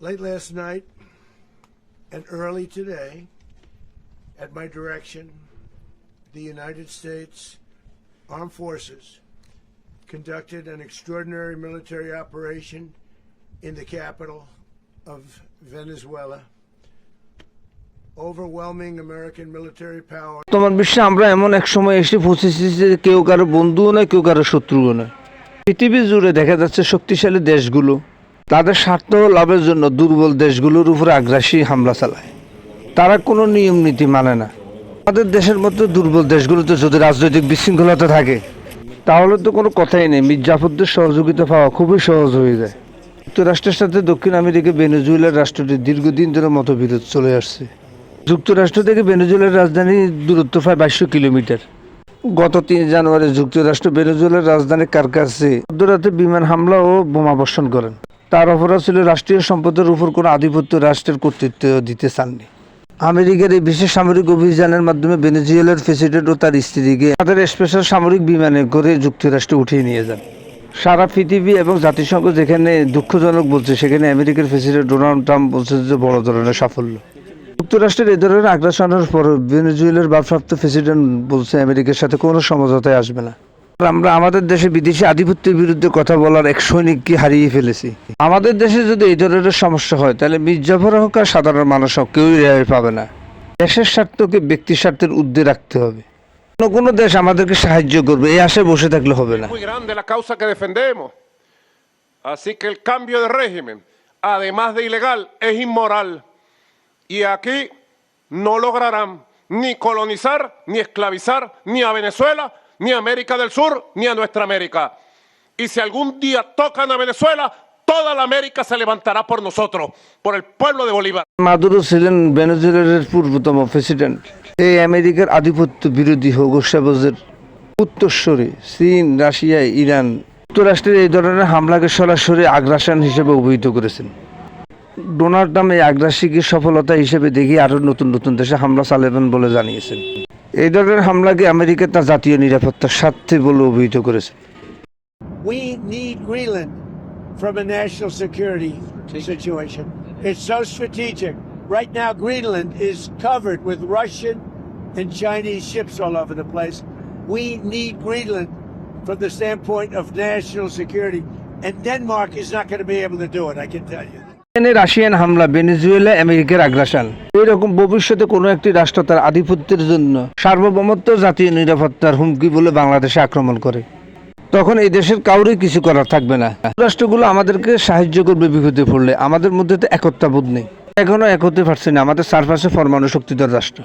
Late last night and early today, at my direction, the United States Armed Forces conducted an extraordinary military operation in the capital of Venezuela. তোমার বিশ্বে আমরা এমন এক সময় এসে পৌঁছেছি যে কেউ কারও বন্ধুও নয় কেউ কারও শত্রুও নয় পৃথিবী জুড়ে দেখা যাচ্ছে শক্তিশালী দেশগুলো তাদের স্বার্থ লাভের জন্য দুর্বল দেশগুলোর উপরে আগ্রাসী হামলা চালায়। তারা কোনো নিয়ম নীতি মানে না। আমাদের দেশের মতো দুর্বল দেশগুলোতে যদি রাজনৈতিক বিশৃঙ্খলতা থাকে, তাহলে তো কোনো কথাই নেই। মির্জাফরদের সহযোগিতা পাওয়া খুবই সহজ হয়ে যায়। যুক্তরাষ্ট্রের সাথে দক্ষিণ আমেরিকা, ভেনেজুয়েলার রাষ্ট্রটি দীর্ঘদিন ধরে মতবিরোধ চলে আসছে। যুক্তরাষ্ট্র থেকে ভেনেজুয়েলার রাজধানী দূরত্ব প্রায় বাইশশো কিলোমিটার। গত তিন জানুয়ারি যুক্তরাষ্ট্র, ভেনেজুয়েলার রাজধানী কারকাসে মধ্যরাতে বিমান হামলা ও বোমা বর্ষণ করেন। তার অপরাধ ছিল রাষ্ট্রীয় সম্পদের উপর কোনো আধিপত্য রাষ্ট্রের কর্তৃত্ব দিতে চাননি। আমেরিকার এই বিশেষ সামরিক অভিযানের মাধ্যমে ভেনেজুয়েলার প্রেসিডেন্ট ও তার স্ত্রীকে তাদের স্পেশাল সামরিক বিমানে করে যুক্তরাষ্ট্রে উঠিয়ে নিয়ে যান। সারা পৃথিবী এবং জাতিসংঘ যেখানে দুঃখজনক বলছে, সেখানে আমেরিকার প্রেসিডেন্ট ডোনাল্ড ট্রাম্প বলছে যে বড় ধরনের সাফল্য। যুক্তরাষ্ট্রের এ ধরনের আগ্রাসনের পর ভেনেজুয়েলার ভারপ্রাপ্ত প্রেসিডেন্ট বলছে, আমেরিকার সাথে কোনো সমঝোতায় আসবে না। আমরা আমাদের দেশে বিদেশি আধিপত্যের বিরুদ্ধে কথা বলার এক সৈনিককে হারিয়ে ফেলেছি আমাদের দেশে যদি এই ধরনের সমস্যা হয় তাহলে মির্জাফর হোক আর সাধারণ মানুষ হোক কেউই রেহাই পাবে না দেশের স্বার্থকে ব্যক্তি স্বার্থের ঊর্ধ্বে রাখতে হবে কোনো কোনো দেশ আমাদেরকে সাহায্য করবে এই আশায় বসে থাকলে হবে না. Así que el cambio de régimen, además de ilegal, es inmoral. Y aquí no lograrán ni colonizar, ni esclavizar, ni a Venezuela, ni a América del Sur, ni a nuestra América. Y si algún día tocan a Venezuela, toda la América se levantará por nosotros, por el pueblo de Bolívar. Maduro ছিলেন ভেনেজুয়েলার পূর্বতম president এই আমেরিকার আধিপত্য বিরোধী হোগোসাবজের উত্তরস্বরে চীন Russia Iran যুক্তরাষ্ট্রের এই ধরনের হামলাকে সরাসরি আগ্রাসন হিসেবে অভিহিত করেছেন ডোনাল্ড ট্রাম্প এই আগ্রাসীকে সফলতা হিসেবে দেখে আরও নতুন নতুন দেশে হামলা চালাবেন বলে জানিয়েছেন এই ধরনের হামলাকে আমেরিকা তার জাতীয় নিরাপত্তার স্বার্থে বলে অভিহিত করেছে We need Greenland from a national security situation. It's so strategic. Right now, Greenland is covered with Russian and Chinese ships all over the place. We need Greenland from the standpoint of national security. And Denmark is not going to be able to do it, I can tell you. ইউক্রেনে Russian হামলা, Venezuela আমেরিকার আগ্রাসন। এরকম ভবিষ্যতে কোনো একটি রাষ্ট্র তার আধিপত্যের জন্য সার্বভৌমত্ব, জাতীয় নিরাপত্তার হুমকি বলে বাংলাদেশে আক্রমণ করে। তখন এই দেশের কাউরে কিছু করার থাকবে না। রাষ্ট্রগুলো আমাদেরকে সাহায্য করবে বিপদে পড়লে। আমাদের মধ্যে তো একত্রাবোধ নেই। এখনও এক হতে পারছি না। আমাদের চারপাশে পরমাণু শক্তিধর রাষ্ট্র।